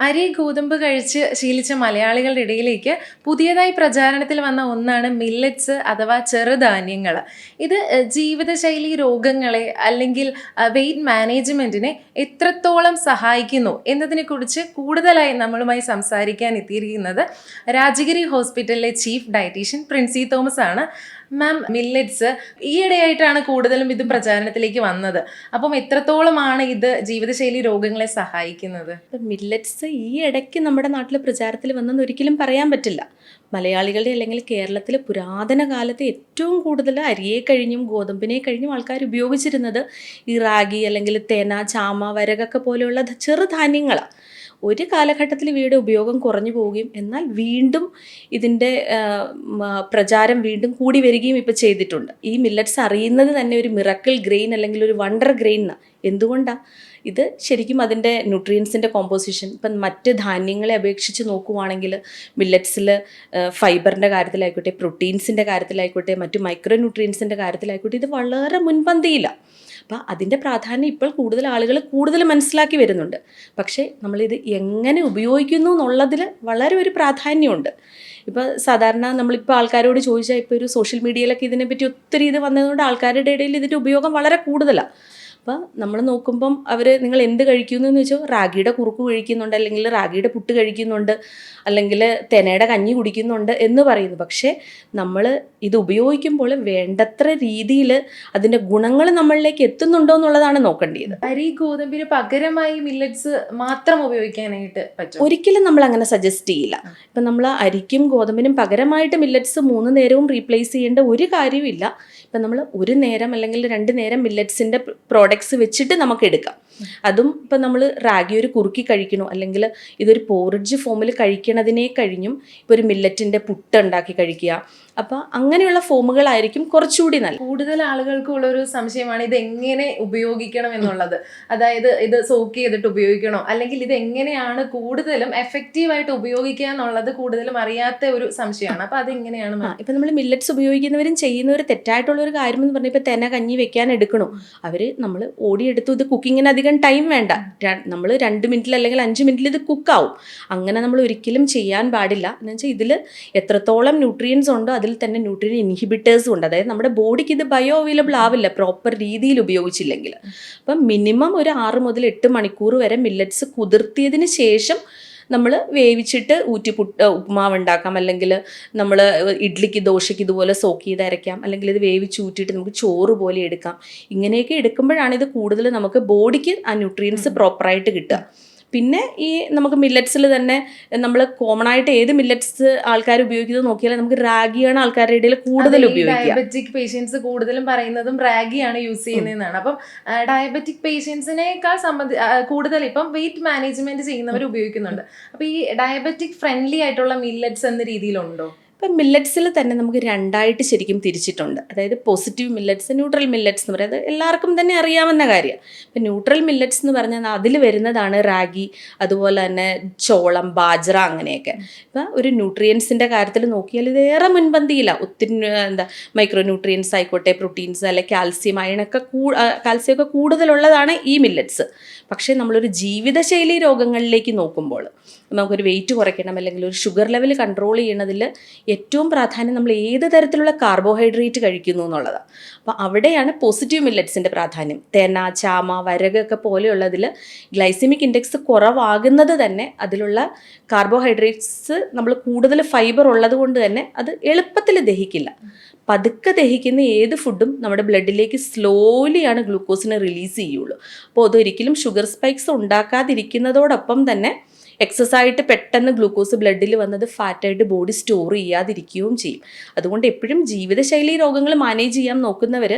അരി ഗോതമ്പ് കഴിച്ച് ശീലിച്ച മലയാളികളുടെ ഇടയിലേക്ക് പുതിയതായി പ്രചാരണത്തിൽ വന്ന ഒന്നാണ് മില്ലറ്റ്സ് അഥവാ ചെറുധാന്യങ്ങൾ. ഇത് ജീവിതശൈലി രോഗങ്ങളെ അല്ലെങ്കിൽ വെയിറ്റ് മാനേജ്മെന്റിനെ എത്രത്തോളം സഹായിക്കുന്നു എന്നതിനെക്കുറിച്ച് കൂടുതലായി നമ്മളുമായി സംസാരിക്കാൻ എത്തിയിരിക്കുന്നത് രാജഗിരി ഹോസ്പിറ്റലിലെ ചീഫ് ഡയറ്റീഷ്യൻ പ്രിൻസി തോമസ് ആണ്. മാം മില്ലറ്റ്സ് ഈയിടെയായിട്ടാണ് കൂടുതലും ഇത് പ്രചാരണത്തിലേക്ക് വന്നത്. അപ്പം എത്രത്തോളമാണ് ഇത് ജീവിതശൈലി രോഗങ്ങളെ സഹായിക്കുന്നത്? മില്ലറ്റ്സ് ഈ ഇടയ്ക്ക് നമ്മുടെ നാട്ടിൽ പ്രചാരത്തിൽ വന്നെന്ന് ഒരിക്കലും പറയാൻ പറ്റില്ല. മലയാളികളുടെ അല്ലെങ്കിൽ കേരളത്തിൽ പുരാതന കാലത്ത് ഏറ്റവും കൂടുതൽ അരിയെ കഴിഞ്ഞും ഗോതമ്പിനെ കഴിഞ്ഞും ആൾക്കാർ ഉപയോഗിച്ചിരുന്നത് ഈ റാഗി അല്ലെങ്കിൽ തേന ചാമ വരകൊക്കെ പോലെയുള്ള ചെറുധാന്യങ്ങളാണ് ഒരു കാലഘട്ടത്തിൽ ഇവയുടെ ഉപയോഗം കുറഞ്ഞു പോവുകയും എന്നാൽ വീണ്ടും ഇതിന്റെ പ്രചാരം വീണ്ടും കൂടി വരികയും ഇപ്പോൾ ചെയ്തിട്ടുണ്ട്. ഈ മില്ലറ്റ്സ് അറിയുന്നത് തന്നെ ഒരു മിറക്കിൾ ഗ്രെയിൻ അല്ലെങ്കിൽ ഒരു വണ്ടർ ഗ്രെയിൻ എന്തുകൊണ്ടാണ് ഇത് ശരിക്കും അതിന്റെ ന്യൂട്രിയൻസിന്റെ കോമ്പോസിഷൻ. ഇപ്പം മറ്റ് ധാന്യങ്ങളെ അപേക്ഷിച്ച് നോക്കുവാണെങ്കിൽ മില്ലറ്റ്സിൽ ഫൈബറിന്റെ കാര്യത്തിലായിക്കോട്ടെ പ്രോട്ടീൻസിന്റെ കാര്യത്തിലായിക്കോട്ടെ മറ്റു മൈക്രോ ന്യൂട്രിയൻസിന്റെ കാര്യത്തിലായിക്കോട്ടെ ഇത് വളരെ മുൻപന്തിയിലാണ്. അപ്പോൾ അതിന്റെ പ്രാധാന്യം ഇപ്പോൾ കൂടുതൽ ആളുകൾ കൂടുതൽ മനസ്സിലാക്കി വരുന്നുണ്ട്. പക്ഷേ നമ്മളിത് എങ്ങനെ ഉപയോഗിക്കുന്നു എന്നുള്ളതിൽ വളരെ ഒരു പ്രാധാന്യമുണ്ട്. ഇപ്പോൾ സാധാരണ നമ്മളിപ്പോൾ ആൾക്കാരോട് ചോദിച്ചാൽ ഇപ്പോൾ ഒരു സോഷ്യൽ മീഡിയയിലൊക്കെ ഇതിനെപ്പറ്റി ഒത്തിരി ഇത് വന്നതുകൊണ്ട് ആൾക്കാരുടെ ഇടയിൽ ഇതിന്റെ ഉപയോഗം വളരെ കൂടുതലാണ് അപ്പോൾ നമ്മൾ നോക്കുമ്പം അവർ നിങ്ങൾ എന്ത് കഴിക്കുന്നു എന്ന് വെച്ചാൽ റാഗിയുടെ കുറുക്ക് കഴിക്കുന്നുണ്ട് അല്ലെങ്കിൽ റാഗിയുടെ പുട്ട് കഴിക്കുന്നുണ്ട് അല്ലെങ്കിൽ തെനയുടെ കഞ്ഞി കുടിക്കുന്നുണ്ട് എന്ന് പറയുന്നു. പക്ഷേ നമ്മൾ ഇത് ഉപയോഗിക്കുമ്പോൾ വേണ്ടത്ര രീതിയിൽ അതിന്റെ ഗുണങ്ങൾ നമ്മളിലേക്ക് എത്തുന്നുണ്ടോ എന്നുള്ളതാണ് നോക്കേണ്ടത് അരി ഗോതമ്പിന് പകരമായി മില്ലറ്റ്സ് മാത്രം ഉപയോഗിക്കാനായിട്ട് പറ്റും. ഒരിക്കലും നമ്മൾ അങ്ങനെ സജസ്റ്റ് ചെയ്യില്ല. ഇപ്പം നമ്മൾ അരിക്കും ഗോതമ്പിനും പകരമായിട്ട് മില്ലറ്റ്സ് മൂന്ന് നേരവും റീപ്ലേസ് ചെയ്യേണ്ട ഒരു കാര്യവുമില്ല. ഇപ്പം നമ്മൾ ഒരു നേരം അല്ലെങ്കിൽ രണ്ട് നേരം മില്ലറ്റ്സിന്റെ പ്രോഡക്ട്സ് വെച്ചിട്ട് നമുക്ക് എടുക്കാം അതും ഇപ്പം നമ്മൾ റാഗി ഒരു കുറുക്കി കഴിക്കണോ? അല്ലെങ്കിൽ ഇതൊരു പോറിഡ്ജ് ഫോമിൽ കഴിക്കണതിനെ കഴിഞ്ഞും ഇപ്പോൾ ഒരു മില്ലറ്റിന്റെ പുട്ട് ഉണ്ടാക്കി കഴിക്കുക. അപ്പോൾ അങ്ങനെയുള്ള ഫോമുകളായിരിക്കും കുറച്ചുകൂടി നല്ല കൂടുതൽ ആളുകൾക്കുള്ള ഒരു സംശയമാണ് ഇത് എങ്ങനെ ഉപയോഗിക്കണം എന്നുള്ളത്. അതായത് ഇത് സോക്ക് ചെയ്തിട്ട് ഉപയോഗിക്കണോ? അല്ലെങ്കിൽ ഇത് എങ്ങനെയാണ് കൂടുതലും എഫക്റ്റീവായിട്ട് ഉപയോഗിക്കുക എന്നുള്ളത് കൂടുതലും അറിയാത്ത ഒരു സംശയമാണ്. അപ്പോൾ അതെങ്ങനെയാണ്? ഇപ്പം നമ്മൾ മില്ലറ്റ്സ് ഉപയോഗിക്കുന്നവരും ചെയ്യുന്ന ഒരു തെറ്റായിട്ടുള്ള ഒരു കാര്യം എന്ന് പറഞ്ഞാൽ ഇപ്പം തെന കഞ്ഞി വെക്കാൻ എടുക്കണോ? അവർ നമ്മൾ ഓടിയെടുത്തു ഇത് കുക്കിങ്ങിന് അധികം ടൈം വേണ്ട. നമ്മൾ രണ്ട് മിനിറ്റിൽ അല്ലെങ്കിൽ അഞ്ച് മിനിറ്റിൽ ഇത് കുക്കാവും അങ്ങനെ നമ്മൾ ഒരിക്കലും ചെയ്യാൻ പാടില്ല. എന്ന് വെച്ചാൽ ഇതിൽ എത്രത്തോളം ന്യൂട്രിയൻസ് ഉണ്ടോ അതിൽ തന്നെ ന്യൂട്രിയൻ ഇൻഹിബിറ്റേഴ്സും ഉണ്ട്. അതായത് നമ്മുടെ ബോഡിക്ക് ഇത് ബയോ അവൈലബിൾ ആവില്ല പ്രോപ്പർ രീതിയിൽ ഉപയോഗിച്ചില്ലെങ്കിൽ. അപ്പം മിനിമം ഒരു ആറ് മുതൽ എട്ട് മണിക്കൂർ വരെ മില്ലറ്റ്സ് കുതിർത്തിയതിന് ശേഷം നമ്മൾ വേവിച്ചിട്ട് ഊറ്റി പുട്ട് ഉപ്മാവ് ഉണ്ടാക്കാം അല്ലെങ്കിൽ നമ്മൾ ഇഡ്ലിക്ക് ദോശയ്ക്ക് ഇതുപോലെ സോക്ക് ചെയ്ത് അരയ്ക്കാം. അല്ലെങ്കിൽ ഇത് വേവിച്ച് ഊറ്റിയിട്ട് നമുക്ക് ചോറ് പോലെ എടുക്കാം. ഇങ്ങനെയൊക്കെ എടുക്കുമ്പോഴാണ് ഇത് കൂടുതൽ നമുക്ക് ബോഡിക്ക് ആ ന്യൂട്രിയൻസ് പ്രോപ്പറായിട്ട് കിട്ടുക. പിന്നെ ഈ നമുക്ക് മില്ലറ്റ്സിൽ തന്നെ നമ്മൾ കോമൺ ആയിട്ട് ഏത് മില്ലറ്റ്സ് ആൾക്കാർ ഉപയോഗിക്കുന്നത് നോക്കിയാൽ നമുക്ക് റാഗിയാണ് ആൾക്കാരുടെ ഇടയിൽ കൂടുതൽ ഡയബറ്റിക് പേഷ്യൻസ് കൂടുതലും പറയുന്നതും റാഗിയാണ് യൂസ് ചെയ്യുന്നതെന്നാണ്. അപ്പം ഡയബറ്റിക് പേഷ്യൻസിനേക്കാൾ സംബന്ധി കൂടുതൽ ഇപ്പം വെയിറ്റ് മാനേജ്മെന്റ് ചെയ്യുന്നവർ ഉപയോഗിക്കുന്നുണ്ട്. അപ്പൊ ഈ ഡയബറ്റിക് ഫ്രണ്ട്ലി ആയിട്ടുള്ള മില്ലറ്റ്സ് എന്ന രീതിയിലുണ്ടോ? ഇപ്പം മില്ലറ്റ്സിൽ തന്നെ നമുക്ക് രണ്ടായിട്ട് ശരിക്കും തിരിച്ചിട്ടുണ്ട്. അതായത് പോസിറ്റീവ് മില്ലറ്റ്സ് ന്യൂട്രൽ മില്ലറ്റ്സ് എന്ന് പറയുന്നത് എല്ലാവർക്കും തന്നെ അറിയാവുന്ന കാര്യമാണ്. ഇപ്പം ന്യൂട്രൽ മില്ലറ്റ്സ് എന്ന് പറഞ്ഞാൽ അതിൽ വരുന്നതാണ് റാഗി അതുപോലെ തന്നെ ചോളം ബാജ്ര അങ്ങനെയൊക്കെ. ഇപ്പം ഒരു ന്യൂട്രിയൻസിന്റെ കാര്യത്തിൽ നോക്കിയാൽ ഇത് ഏറെ മുൻപന്തിയില്ല ഒത്തിരി എന്താ മൈക്രോ ന്യൂട്രിയൻസ് ആയിക്കോട്ടെ പ്രോട്ടീൻസ് അല്ലെ കാൽസ്യം അയണൊക്കെ കൂ കാൽസ്യം ഒക്കെ കൂടുതലുള്ളതാണ് ഈ മില്ലറ്റ്സ്. പക്ഷേ നമ്മളൊരു ജീവിതശൈലി രോഗങ്ങളിലേക്ക് നോക്കുമ്പോൾ നമുക്കൊരു വെയിറ്റ് കുറയ്ക്കണം അല്ലെങ്കിൽ ഒരു ഷുഗർ ലെവൽ കൺട്രോൾ ചെയ്യണതിൽ ഏറ്റവും പ്രാധാന്യം നമ്മൾ ഏത് തരത്തിലുള്ള കാർബോഹൈഡ്രേറ്റ് കഴിക്കുന്നു എന്നുള്ളതാണ് അപ്പോൾ അവിടെയാണ് പോസിറ്റീവ് മില്ലറ്റ്സിന്റെ പ്രാധാന്യം. തേന ചാമ വരകൊക്കെ പോലെയുള്ളതിൽ ഗ്ലൈസിമിക് ഇൻഡെക്സ് കുറവാകുന്നത് തന്നെ അതിലുള്ള കാർബോഹൈഡ്രേറ്റ്സ് നമ്മൾ കൂടുതൽ ഫൈബർ ഉള്ളത് കൊണ്ട് തന്നെ അത് എളുപ്പത്തിൽ ദഹിക്കില്ല. പതുക്കെ ദഹിക്കുന്ന ഏത് ഫുഡും നമ്മുടെ ബ്ലഡിലേക്ക് സ്ലോലിയാണ് ഗ്ലൂക്കോസിനെ റിലീസ് ചെയ്യുള്ളൂ. അപ്പോൾ അതൊരിക്കലും ഷുഗർ സ്പൈക്സ് ഉണ്ടാക്കാതിരിക്കുന്നതോടൊപ്പം തന്നെ എക്സസ് ആയിട്ട് പെട്ടെന്ന് ഗ്ലൂക്കോസ് ബ്ലഡിൽ വന്നത് ഫാറ്റായിട്ട് ബോഡി സ്റ്റോർ ചെയ്യാതിരിക്കുകയും ചെയ്യും. അതുകൊണ്ട് എപ്പോഴും ജീവിതശൈലി രോഗങ്ങൾ മാനേജ് ചെയ്യാൻ നോക്കുന്നവർ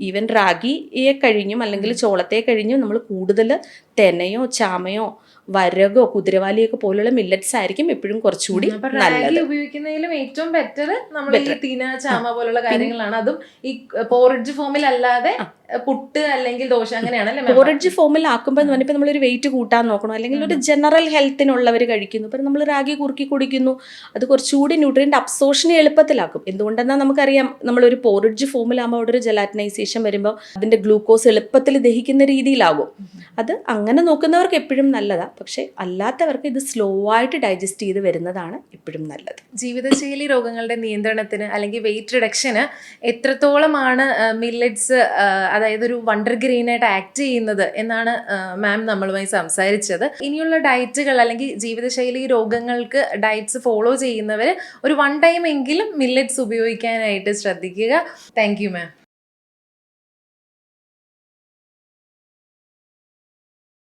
ഈവൻ റാഗിയെ കഴിഞ്ഞും അല്ലെങ്കിൽ ചോളത്തെ കഴിഞ്ഞും നമ്മൾ കൂടുതൽ തെനയോ ചാമയോ വരകോ കുതിരവാലിയൊക്കെ പോലുള്ള മില്ലറ്റ്സ് ആയിരിക്കും എപ്പോഴും കുറച്ചുകൂടി നല്ലത്. ഉപയോഗിക്കുന്നതിലും ഏറ്റവും ബെറ്റർ നമ്മൾ ഈ തീന ചാമ പോലുള്ള കാര്യങ്ങളാണ്. അതും ഈ പോറിഡ്ജ് ഫോമിൽ അല്ലാതെ പുട്ട് അല്ലെങ്കിൽ ദോശ അങ്ങനെയാണല്ലേ പോറിഡ്ജ് ഫോമിൽ ആക്കുമ്പോൾ എന്ന് പറഞ്ഞപ്പോൾ നമ്മളൊരു വെയിറ്റ് കൂട്ടാൻ നോക്കണം. അല്ലെങ്കിൽ ഒരു ജനറൽ ഹെൽത്തിനുള്ളവർ കഴിക്കുന്നു. ഇപ്പം നമ്മൾ റാഗി കുറുക്കി കുടിക്കുന്നു. അത് കുറച്ചുകൂടി ന്യൂട്രിയന്റ് അബ്സോർഷനെ എളുപ്പത്തിലാക്കും. എന്തുകൊണ്ടെന്നാൽ നമുക്കറിയാം. നമ്മളൊരു പോറിഡ്ജ് ഫോമിലാകുമ്പോൾ അവിടെ ഒരു ജലാറ്റിനൈസേഷൻ വരുമ്പോൾ അതിന്റെ ഗ്ലൂക്കോസ് എളുപ്പത്തിൽ ദഹിക്കുന്ന രീതിയിലാകും. അത് അങ്ങനെ നോക്കുന്നവർക്ക് എപ്പോഴും നല്ലതാണ് പക്ഷേ അല്ലാത്തവർക്ക് ഇത് സ്ലോ ആയിട്ട് ഡൈജസ്റ്റ് ചെയ്ത് വരുന്നതാണ് എപ്പോഴും നല്ലത്. ജീവിതശൈലി രോഗങ്ങളുടെ നിയന്ത്രണത്തിന് അല്ലെങ്കിൽ വെയിറ്റ് റിഡക്ഷന് എത്രത്തോളമാണ് മില്ലറ്റ്സ് അതായത് ഒരു വണ്ടർ ഗ്രെയിൻ ആയിട്ട് ആക്ട് ചെയ്യുന്നത് എന്നാണ് മാം നമ്മളുമായി സംസാരിച്ചത്. ഇനിയുള്ള ഡയറ്റുകൾ അല്ലെങ്കിൽ ജീവിതശൈലി രോഗങ്ങൾക്ക് ഡയറ്റ്സ് ഫോളോ ചെയ്യുന്നവർ ഒരു വൺ ടൈം എങ്കിലും മില്ലറ്റ്സ് ഉപയോഗിക്കാനായിട്ട് ശ്രദ്ധിക്കുക. Thank you ma'am